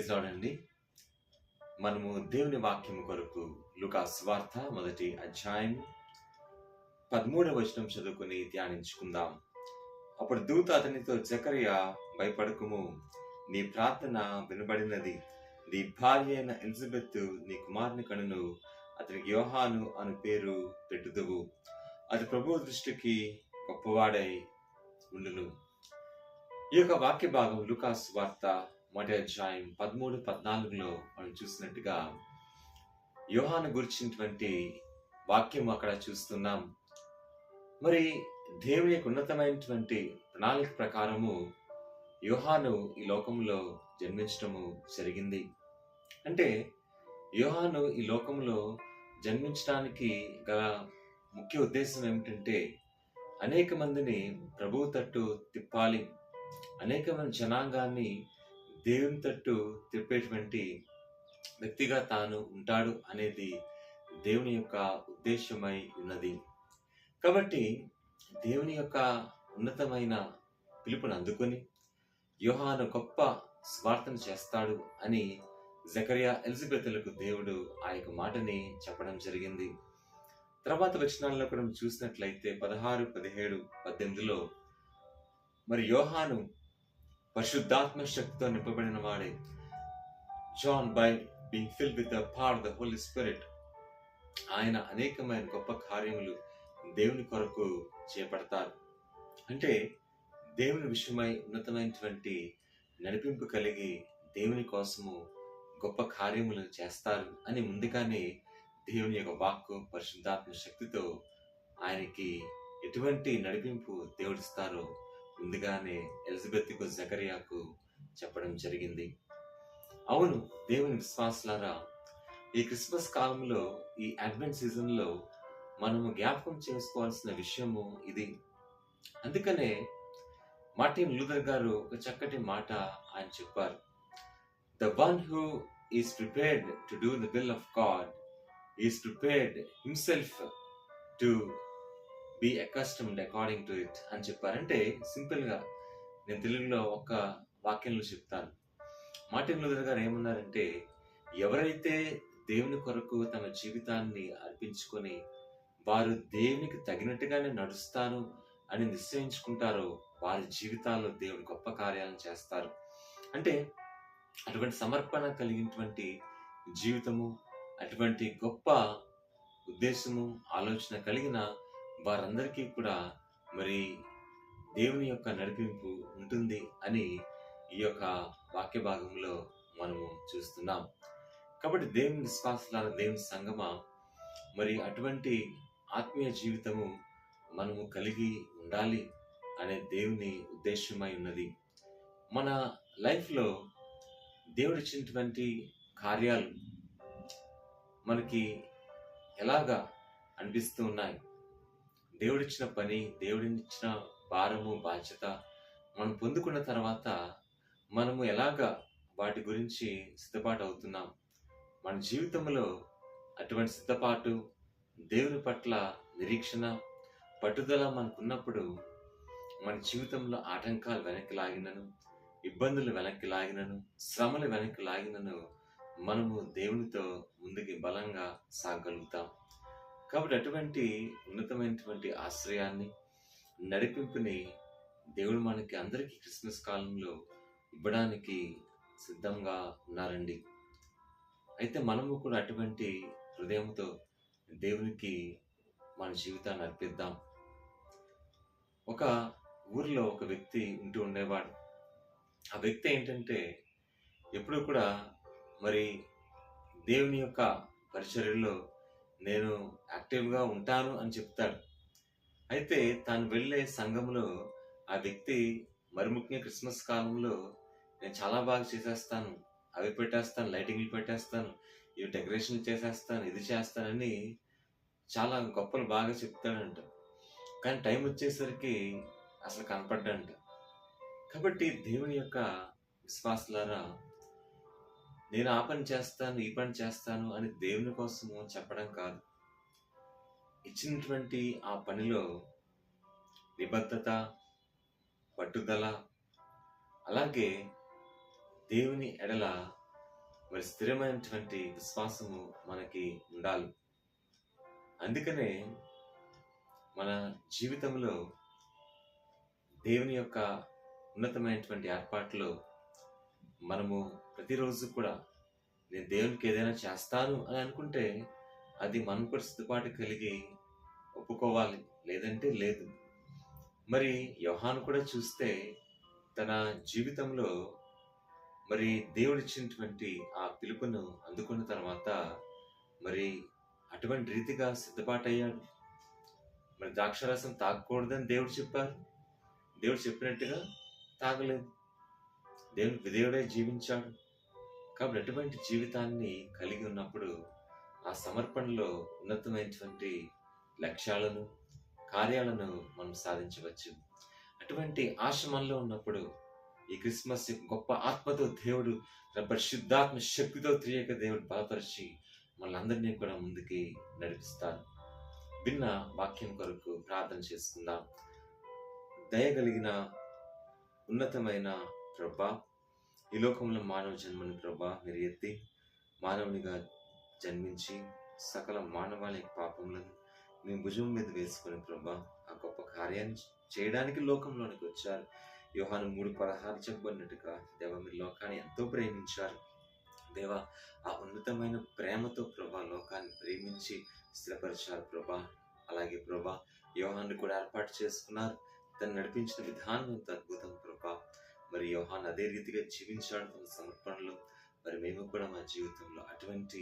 Praise రాడండి మనము దేవుని వాక్యం కొరకు లుకా స్వార్థ మొదటి అధ్యాయం పదమూడవ వచనం చదువుకుని ధ్యానించుకుందాం. అప్పుడు దూత అతనితో జకరియా భయపడకుము. నీ ప్రార్థన వినబడినది. నీ భార్య అయిన ఎలిజబెత్ నీ కుమారుని కనును అతనికి యోహాను అను పేరు పెట్టుదువు. అది ప్రభు దృష్టికి గొప్పవాడై ఉండును. ఈ యొక్క వాక్య భాగం లుకాస్ వార్త మొదటి అధ్యాయం పదమూడు పద్నాలుగులో మనం చూసినట్టుగా యోహాను గురించినటువంటి వాక్యం అక్కడ చూస్తున్నాం. మరి దేవుని యొక్క ఉన్నతమైనటువంటి ప్రణాళిక ప్రకారము యోహాను ఈ లోకంలో జన్మించడము జరిగింది. అంటే యోహాను ఈ లోకంలో జన్మించడానికి గల ముఖ్య ఉద్దేశం ఏమిటంటే అనేక మందిని ప్రభువు తట్టు తిప్పాలి. అనేక మంది జనాంగాన్ని దేవుని తట్టు తిప్పేటువంటి వ్యక్తిగా తాను ఉంటాడు అనేది దేవుని యొక్క ఉద్దేశమై ఉన్నది. కాబట్టి దేవుని యొక్క ఉన్నతమైన పిలుపును అందుకొని యోహాను గొప్ప స్వార్థను చేస్తాడు అని జకరియా ఎలిజబెత్లకు దేవుడు ఆ యొక్క మాటని చెప్పడం జరిగింది. తర్వాత వచనాల్లో కూడా చూసినట్లయితే పదహారు పదిహేడు పద్దెనిమిదిలో మరి యోహాను పరిశుద్ధాత్మ శక్తితో నింపబడిన వాడే. John by being fill with the power the Holy Spirit ఆయన అనేకమైన గొప్ప కార్యములు దేవుని కొరకు చేపడతారు. అంటే దేవుని విషయమై ఉన్నతమైనటువంటి నడిపింపు కలిగి దేవుని కోసము గొప్ప కార్యములు చేస్తారు అని ముందుగానే దేవుని యొక్క వాక్కు పరిశుద్ధాత్మ శక్తితో ఆయనకి ఎటువంటి నడిపింపు దేవుడిస్తారో ముందుగానే ఎలిజబెత్కు జకరియాకు చెప్పడం జరిగింది. అవును దేవుని విశ్వాసులారా ఈ క్రిస్మస్ కాలంలో ఈ అడ్వెంట్ సీజన్లో మనము జ్ఞాపకం చేసుకోవాల్సిన విషయము ఇది. అందుకనే మార్టిన్ లూథర్ గారు ఒక చక్కటి మాట ఆయన చెప్పారు. The one who is prepared to do the will of God is prepared himself to be accustomed according to it అని చెప్పారంటే సింపుల్గా నేను తెలుగులో ఒక వాక్యంలో చెప్తాను. మార్టిన్ లూథర్ గారు ఏమన్నారంటే ఎవరైతే దేవుని కొరకు తమ జీవితాన్ని అర్పించుకొని వారు దేవునికి తగినట్టుగానే నడుస్తాను అని నిశ్చయించుకుంటారో వారి జీవితాల్లో దేవుని గొప్ప కార్యాలను చేస్తారు. అంటే అటువంటి సమర్పణ కలిగినటువంటి జీవితము అటువంటి గొప్ప ఉద్దేశము ఆలోచన కలిగిన వారందరికీ కూడా మరి దేవుని యొక్క నడిపింపు ఉంటుంది అని ఈ యొక్క వాక్య భాగంలో మనము చూస్తున్నాం. కాబట్టి దేవుని విశ్వాసాల దేవుని సంగమ మరి అటువంటి ఆత్మీయ జీవితము మనము కలిగి ఉండాలి అనే దేవుని ఉద్దేశమై ఉన్నది. మన లైఫ్లో దేవుడిచ్చినటువంటి కార్యాలు మనకి ఎలాగా అనిపిస్తూ ఉన్నాయి? దేవుడిచ్చిన పని దేవుడినిచ్చిన భారము బాధ్యత మనం పొందుకున్న తర్వాత మనము ఎలాగా వాటి గురించి సిద్ధపాటు అవుతున్నాం? మన జీవితంలో అటువంటి సిద్ధపాటు దేవుని పట్ల నిరీక్షణ పట్టుదల మనకున్నప్పుడు మన జీవితంలో ఆటంకాలు వెనక్కి లాగినను ఇబ్బందులు వెనక్కి లాగినను శ్రమలు వెనక్కి లాగినను మనము దేవునితో ముందుకి బలంగా సాగలుగుతాం. కాబట్టి అటువంటి ఉన్నతమైనటువంటి ఆశ్రయాన్ని నడిపింపుని దేవుడు మనకి అందరికీ క్రిస్మస్ కాలంలో ఇవ్వడానికి సిద్ధంగా ఉన్నారండి. అయితే మనము కూడా అటువంటి హృదయంతో దేవునికి మన జీవితాన్ని అర్పిద్దాం. ఒక ఊరిలో ఒక వ్యక్తి ఉంటూ ఉండేవాడు. ఆ వ్యక్తి ఏంటంటే ఎప్పుడు కూడా మరి దేవుని యొక్క పరిచర్యలో నేను యాక్టివ్గా ఉంటాను అని చెప్తాడు. అయితే తాను వెళ్ళే సంఘంలో ఆ వ్యక్తి మరి ముఖ్యంగా క్రిస్మస్ కాలంలో నేను చాలా బాగా చేసేస్తాను. అవి పెట్టేస్తాను లైటింగ్లు పెట్టేస్తాను ఇవి డెకరేషన్ చేసేస్తాను ఇది చేస్తానని చాలా గొప్పలు బాగా చెప్తాడంట. కానీ టైం వచ్చేసరికి అసలు కనపడ్డంట. కాబట్టి దేవుని యొక్క విశ్వాసులారా నేను ఆ పని చేస్తాను ఈ పని చేస్తాను అని దేవుని కోసము చెప్పడం కాదు. ఇచ్చినటువంటి ఆ పనిలో నిబద్ధత పట్టుదల అలాగే దేవుని ఎడల మరి స్థిరమైనటువంటి విశ్వాసము మనకి ఉండాలి. అందుకనే మన జీవితంలో దేవుని యొక్క ఉన్నతమైనటువంటి ఏర్పాట్లో మనము ప్రతిరోజు కూడా నేను దేవునికి ఏదైనా చేస్తాను అని అనుకుంటే అది మనం కూడా సిద్ధపాటు కలిగి ఒప్పుకోవాలి. లేదంటే లేదు. మరి యోహాను కూడా చూస్తే తన జీవితంలో మరి దేవుడిచ్చినటువంటి ఆ పిలుపును అందుకున్న తర్వాత మరి అటువంటి రీతిగా సిద్ధపాటయ్యాడు. మరి ద్రాక్షరసం తాగకూడదని దేవుడు చెప్పారు. దేవుడు చెప్పినట్టుగా తాగలేదు. దేవుడు విధేయుడే జీవించాడు. కాబట్టి అటువంటి జీవితాన్ని కలిగి ఉన్నప్పుడు ఆ సమర్పణలో ఉన్నతమైనటువంటి లక్ష్యాలను కార్యాలను మనం సాధించవచ్చు. అటువంటి ఆశ మనలో ఉన్నప్పుడు ఈ క్రిస్మస్ గొప్ప ఆత్మతో దేవుడు తన పరిశుద్ధాత్మ శక్తితో త్రియక దేవుడు బలపరిచి మనందరినీ కూడా ముందుకి నడిపిస్తారు విన్న వాక్యం కొరకు ప్రార్థన చేసుకుందాం దయగలిగిన ఉన్నతమైన ప్రభా ఈ లోకంలో మానవ జన్మని ప్రభా మీరు ఎత్తి మానవునిగా జన్మించి సకల మానవాళి పాపములను మీ భుజం మీద వేసుకుని ప్రభా ఆ గొప్ప కార్యాన్ని చేయడానికి లోకంలోనికి వచ్చారు. యోహాను మూడు పదహారు చెప్పబడినట్టుగా దేవ మీరు లోకాన్ని ఎంతో ప్రేమించారు. దేవ ఆ ఉన్నతమైన ప్రేమతో ప్రభా లోకాన్ని ప్రేమించి స్థిరపరిచారు ప్రభా. అలాగే ప్రభా యోహాన్ని కూడా ఏర్పాటు చేసుకున్నారు. తను నడిపించిన విధానం ఎంత అద్భుతం ప్రభా మరి యోహాన్ అదే రీతిగా జీవించాడు తన సమర్పణలో. మరి మేము కూడా మా జీవితంలో అటువంటి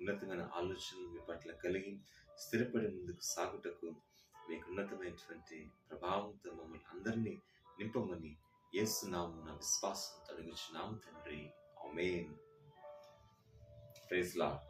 ఉన్నతమైన ఆలోచనలు మీ పట్ల కలిగి స్థిరపడి ముందుకు సాగుటకు మీకు ఉన్నతమైనటువంటి ప్రభావంతో మమ్మల్ని అందరినీ నింపమని ఏస్తున్నాము నా విశ్వాసం తొలగించున్నాము తండ్రి. అమేన్ ప్రైజ్ లాడ్